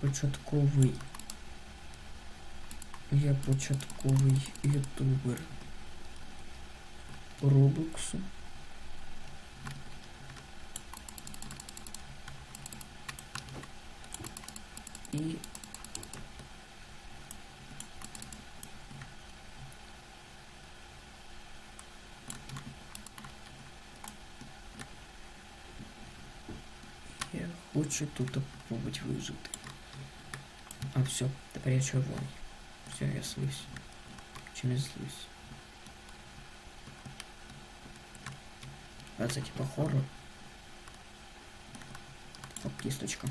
початковий. Я початковий ютубер Роблоксу. І я хочу тут попробувати вижити. А все, тепер я червоний. Все, я слизь. Чи не слизь? А це типа хоррор. Оп, кісточка.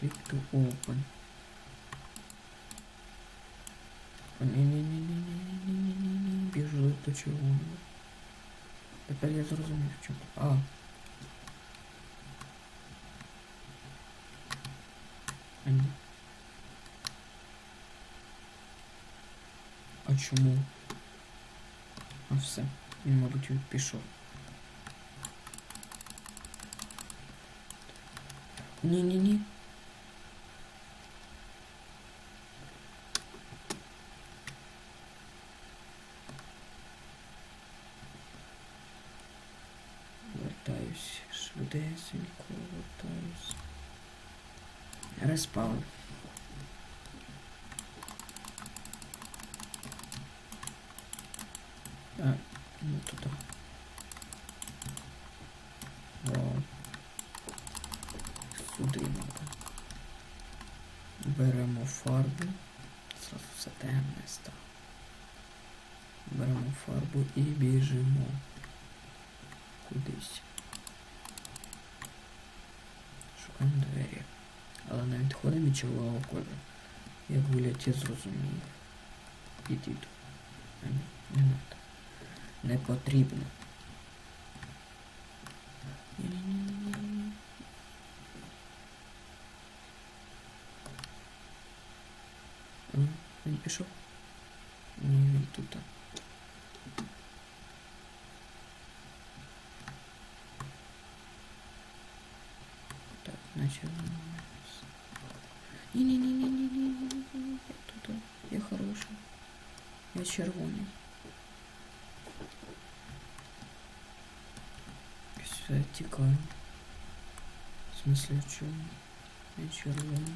Click to open. О, Ой, то чого? Тепер я зрозумів, чому. А. А. А чему? А все. Не могу тебе пішов. Не, не, не. Респаун. А, ну туди. О. Сюди надо. Беремо фарбу. Зразу все темне стало. Беремо фарбу і біжимо кудись. Шукаємо двері але навіть відходи мічового коля. Як виліті зрозуміє. Підійду. Не, не надо. Не потрібно. Він пішов. Все, тікаю. В смысле, в чому? Я червоний.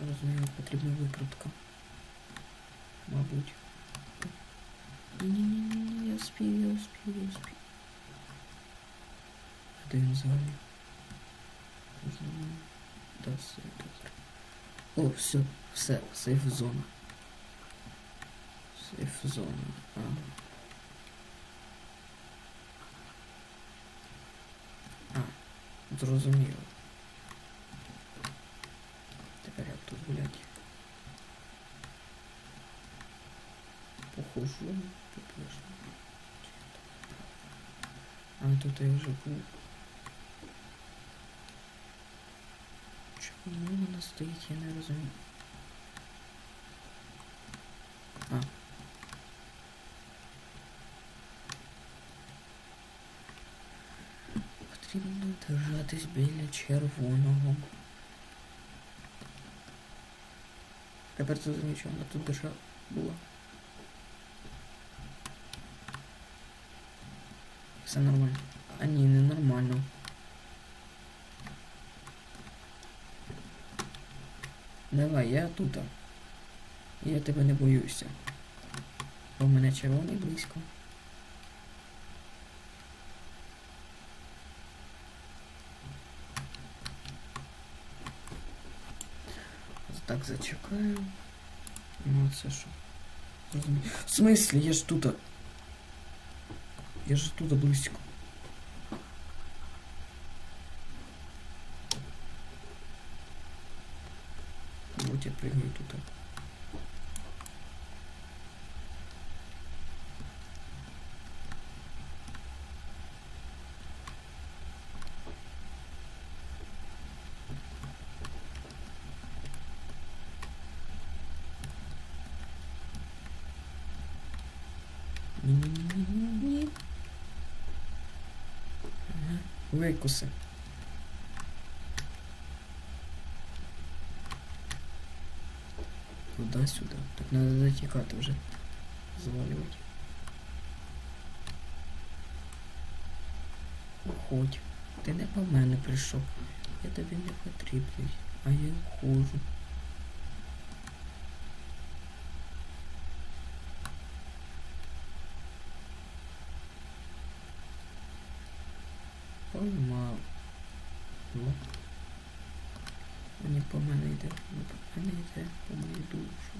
Розумію, потрібна викрутка. Мабуть. Ні-ні-ні-ні, я спів, я успів, я успів. А Де він взагалі? Можливо, Да, все добре. О, все, все, сейф зона. Сейф зона. А. зрозуміло. Тепер як тут гулять. Похожу по пляжу. А тут я вже був. Чому вона стоїть, я не розумію. А. Потрібно держатись біля червоного. Тепер що вона тут держава була. Все нормально. А ні, не нормально. Давай, я тут. Я тебе не боюся. Бо в мене червоний близько. Так зачекаю. Ну це що? В смислі, я ж тут. Я ж тут близько. Вот я прыгаю тут. Викуси. Куда сюда? Так надо затекать вже. Звалювати. Уходь. Ти не по мене прийшов. Я тобі не потрібний, а я ухожу. Поймав. Ну. Мені по мене йде, по мене йде, по мою душу.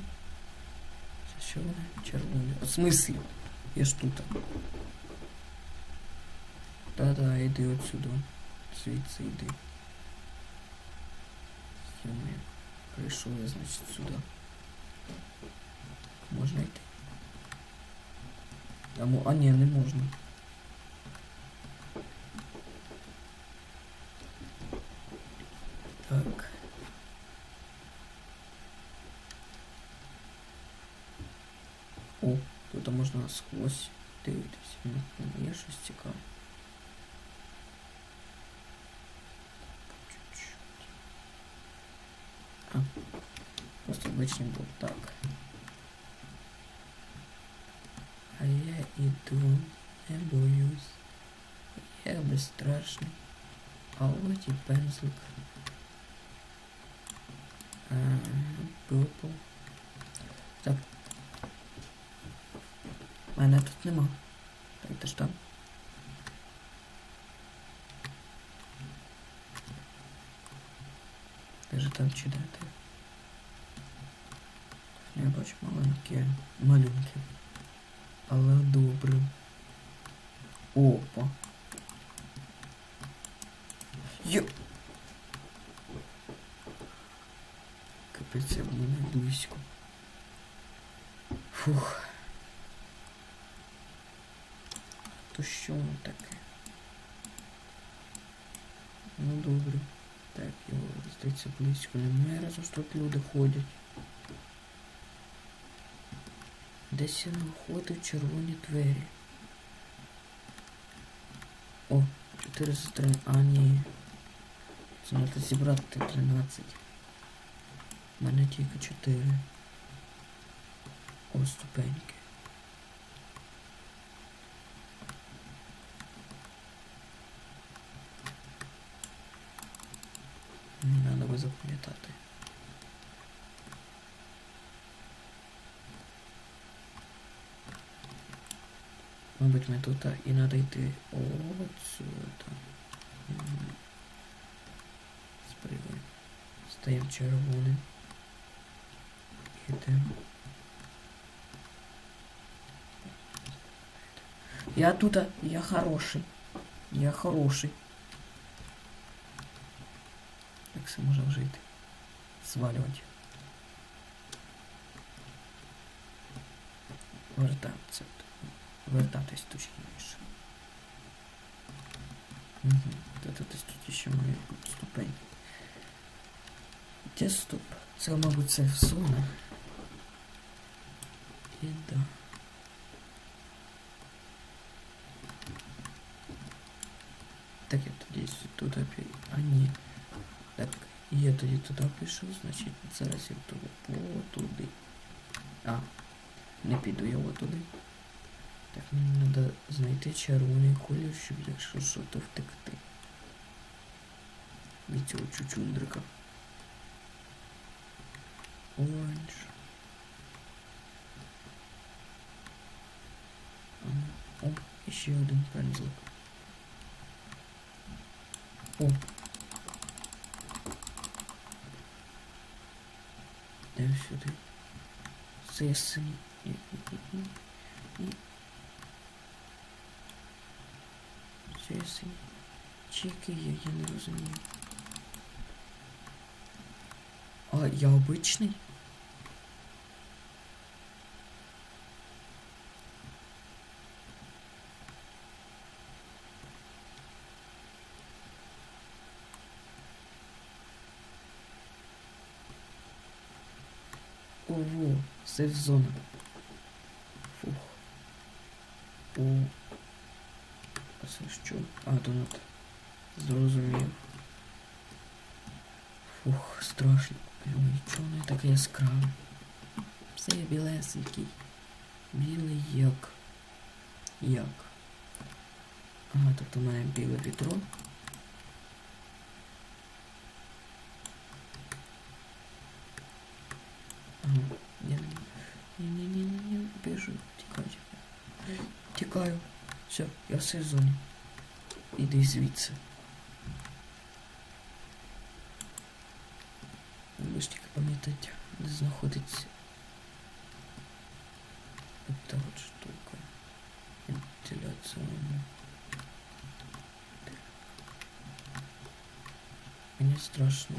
Це що вона червоне? В смислі? Я ж тут. Да-да, йди отсюда. Звідси йди. Йоми. Прийшов я, значить, сюди. Можна йти? А, а ні, не можна. можна сквозь дивитись. Ну, ну, Є щось цікаве. Чуть-чуть. А, просто обичний був так. А я іду, не боюсь. Я безстрашний. А от і пензлик. А, Пурпл. Так. Мене тут нема. Так, ти ж там? Ти ж там чи де ти? Я бачу маленькі малюнки. Але добре. Опа. Йо. Капець, я в мене близько. Фух. То що воно таке? Ну добре. Так, його здається близько немає, разом тут люди ходять. Десь я знаходив червоні двері. О, 403. А, ні. Це треба зібрати 13. У мене тільки 4. О, ступеньки. Мені треба запам'ятати. Мабуть, ми тут і треба йти от сюди. Мгм. Спригуємо. Стаємо червоним. Ідемо. Я тут, я хороший. Я хороший. Як все може жити? Свалювати. Вертатися. Вертатись точніше. Угу. Вертатись тут ще має бути ступень. Де стоп? Це, мабуть, це зона. І да. Так я тоді туди пі... А ні. Я тоді туди пішов, значить зараз я туди туди. А, не піду я туди. Так, мені треба знайти червоний колір, щоб якщо що, то втекти. Від цього чучундрика. Оранж. Ага. О, і ще один пензлик. О. сюди. Це я синій. Я. Чи який я, я не розумію. А, я обичний? Сейф зона. Фух. Це що? А, донат. Зрозумів. Фух, страшно. Ой, чого не таке яскраве? Все білесенький. Білий як. Як? Ага, тобто в мене біле відро. Все, я в сезоні. Іди звідси. Ви ж тільки пам'ятати, де знаходиться. Ота от штука. Вентиляційна. Мені страшно.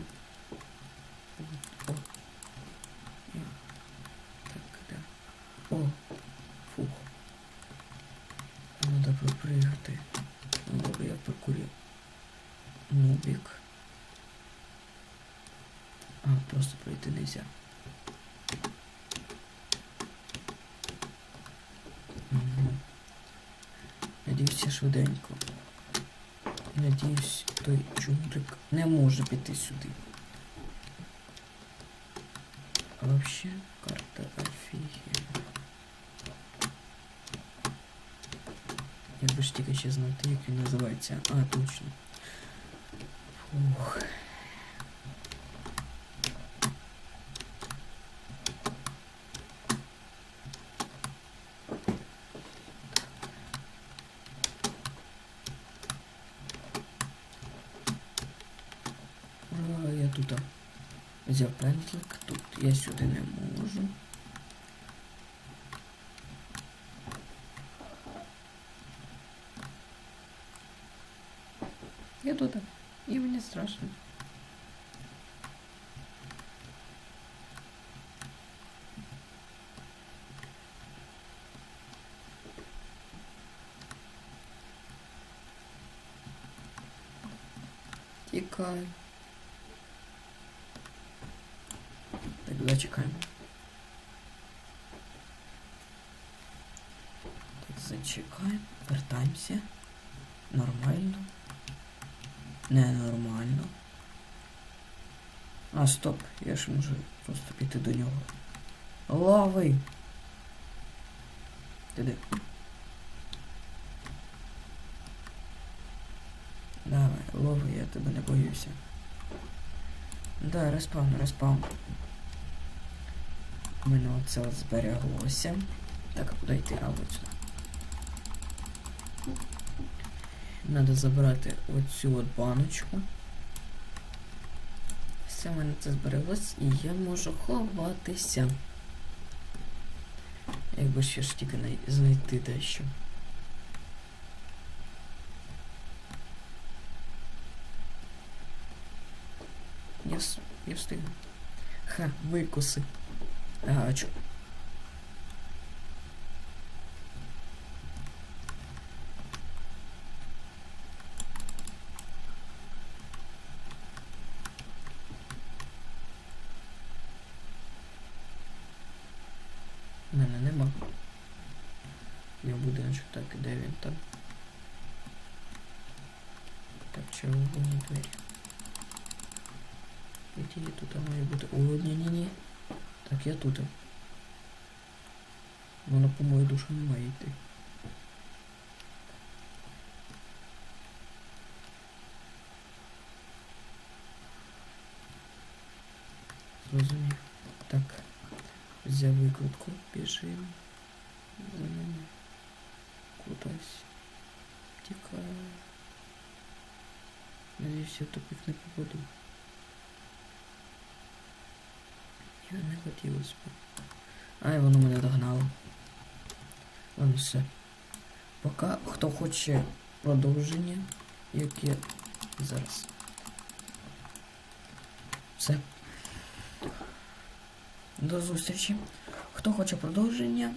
Надо пропрыгати. Ну, я прокурю. Нубик. А, просто пройти нельзя. Угу. Надіюсь, я швиденько. Надіюсь, той чундрик не може піти сюди. А вообще карта офігенна. Якби ж тільки ще знати, як він називається. А, точно. Фух. Ура, я тут взяв пензлик, тут я сюди не можу. Я тут, і мені страшно. Тікаю. Так, зачекаємо. Так, зачекаємо. Вертаємося. Нормально. Ненормально. А, стоп, я ж можу просто піти до нього. Лови! Ти? Давай, лови, я тебе не боюся. Да, респаун, респаун. У мене оце збереглося. Так, а куди йти? А, от сюди. Надо забрати оцю от баночку. Все, в мене це збереглось і я можу ховатися. Якби ще ж тільки знайти дещо. Я, я встигну. Ха, викуси. А, а Так, червоні двері. Які тут має бути? О, ні-ні-ні. Так, я тут. Воно по мою душу не має йти. Зрозумів. Так. Взяв викрутку, біжимо. За ними. Кудись. Тікаю. Надіюсь, я в тупик не попаду. Я не хотілося б. Ай, воно мене догнало. Ладно, все. Поки хто хоче продовження, яке зараз. Все. До зустрічі. Хто хоче продовження,